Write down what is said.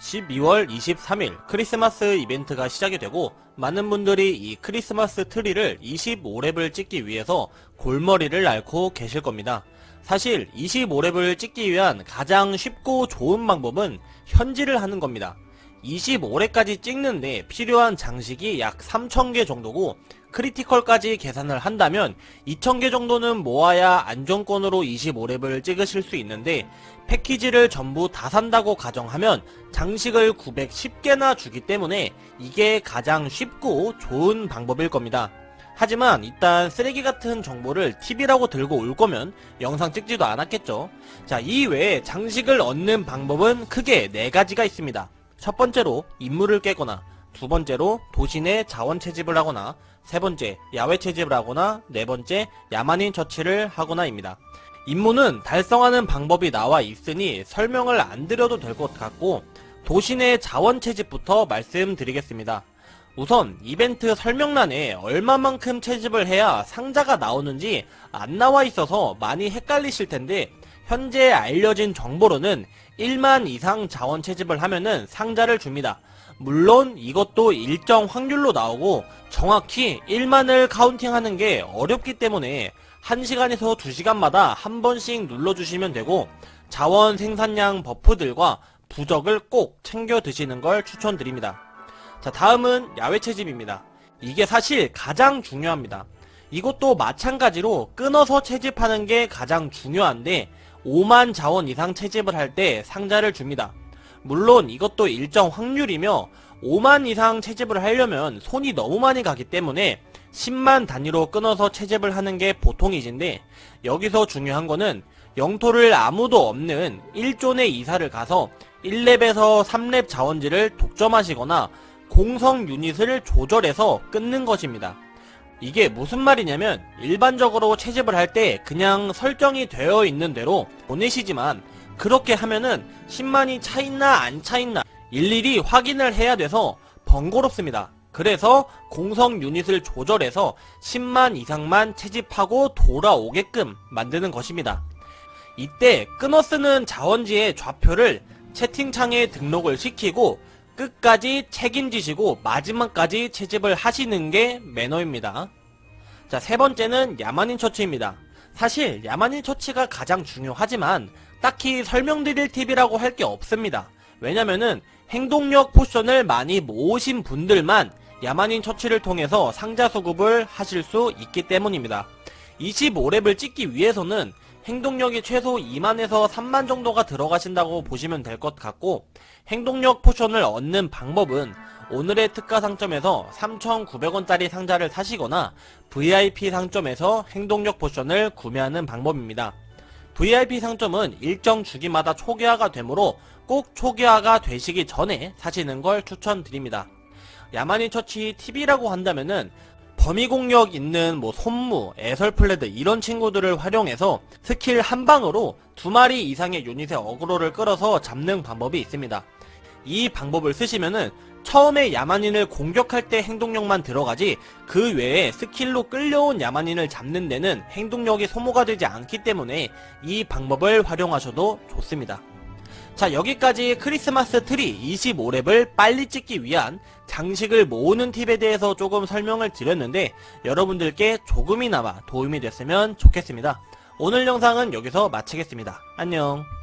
12월 23일 크리스마스 이벤트가 시작이 되고 많은 분들이 이 크리스마스 트리를 25랩을 찍기 위해서 골머리를 앓고 계실 겁니다. 사실 25랩을 찍기 위한 가장 쉽고 좋은 방법은 현질을 하는 겁니다. 25랩까지 찍는데 필요한 장식이 약 3,000개 정도고 크리티컬까지 계산을 한다면 2,000개 정도는 모아야 안정권으로 25랩을 찍으실 수 있는데 패키지를 전부 다 산다고 가정하면 장식을 910개나 주기 때문에 이게 가장 쉽고 좋은 방법일 겁니다. 하지만 일단 쓰레기 같은 정보를 TV라고 들고 올 거면 영상 찍지도 않았겠죠. 자, 이 외에 장식을 얻는 방법은 크게 네 가지가 있습니다. 첫 번째로 인물을 깨거나, 두 번째로 도시 내 자원 채집을 하거나, 세 번째 야외 채집을 하거나, 네 번째 야만인 처치를 하거나입니다. 임무는 달성하는 방법이 나와 있으니 설명을 안 드려도 될 것 같고, 도시 내 자원 채집부터 말씀드리겠습니다. 우선 이벤트 설명란에 얼마만큼 채집을 해야 상자가 나오는지 안 나와 있어서 많이 헷갈리실 텐데 현재 알려진 정보로는 1만 이상 자원 채집을 하면은 상자를 줍니다. 물론 이것도 일정 확률로 나오고 정확히 1만을 카운팅하는 게 어렵기 때문에 1시간에서 2시간마다 한 번씩 눌러주시면 되고 자원 생산량 버프들과 부적을 꼭 챙겨 드시는 걸 추천드립니다. 자, 다음은 야외 채집입니다. 이게 사실 가장 중요합니다. 이것도 마찬가지로 끊어서 채집하는 게 가장 중요한데 5만 자원 이상 채집을 할 때 상자를 줍니다. 물론 이것도 일정 확률이며 5만 이상 채집을 하려면 손이 너무 많이 가기 때문에 10만 단위로 끊어서 채집을 하는 게 보통이진데 여기서 중요한 거는 영토를 아무도 없는 1존의 이사를 가서 1렙에서 3렙 자원지를 독점하시거나 공성 유닛을 조절해서 끊는 것입니다. 이게 무슨 말이냐면 일반적으로 채집을 할 때 그냥 설정이 되어 있는 대로 보내시지만 그렇게 하면은 10만이 차있나 안 차있나 일일이 확인을 해야 돼서 번거롭습니다. 그래서 공성 유닛을 조절해서 10만 이상만 채집하고 돌아오게끔 만드는 것입니다. 이때 끊어 쓰는 자원지의 좌표를 채팅창에 등록을 시키고 끝까지 책임지시고 마지막까지 채집을 하시는 게 매너입니다. 자, 세 번째는 야만인 처치입니다. 사실 야만인 처치가 가장 중요하지만 딱히 설명드릴 팁이라고 할 게 없습니다. 왜냐면은 행동력 포션을 많이 모으신 분들만 야만인 처치를 통해서 상자 수급을 하실 수 있기 때문입니다. 25렙을 찍기 위해서는 행동력이 최소 2만에서 3만 정도가 들어가신다고 보시면 될 것 같고 행동력 포션을 얻는 방법은 오늘의 특가 상점에서 3,900원짜리 상자를 사시거나 VIP 상점에서 행동력 포션을 구매하는 방법입니다. VIP 상점은 일정 주기마다 초기화가 되므로 꼭 초기화가 되시기 전에 사시는 걸 추천드립니다. 야만인 처치 팁이라고 한다면은 범위 공격 있는 뭐 손무, 애설 플레드 이런 친구들을 활용해서 스킬 한 방으로 두 마리 이상의 유닛의 어그로를 끌어서 잡는 방법이 있습니다. 이 방법을 쓰시면은 처음에 야만인을 공격할 때 행동력만 들어가지 그 외에 스킬로 끌려온 야만인을 잡는 데는 행동력이 소모가 되지 않기 때문에 이 방법을 활용하셔도 좋습니다. 자 여기까지 크리스마스 트리 25랩을 빨리 찍기 위한 장식을 모으는 팁에 대해서 조금 설명을 드렸는데 여러분들께 조금이나마 도움이 됐으면 좋겠습니다. 오늘 영상은 여기서 마치겠습니다. 안녕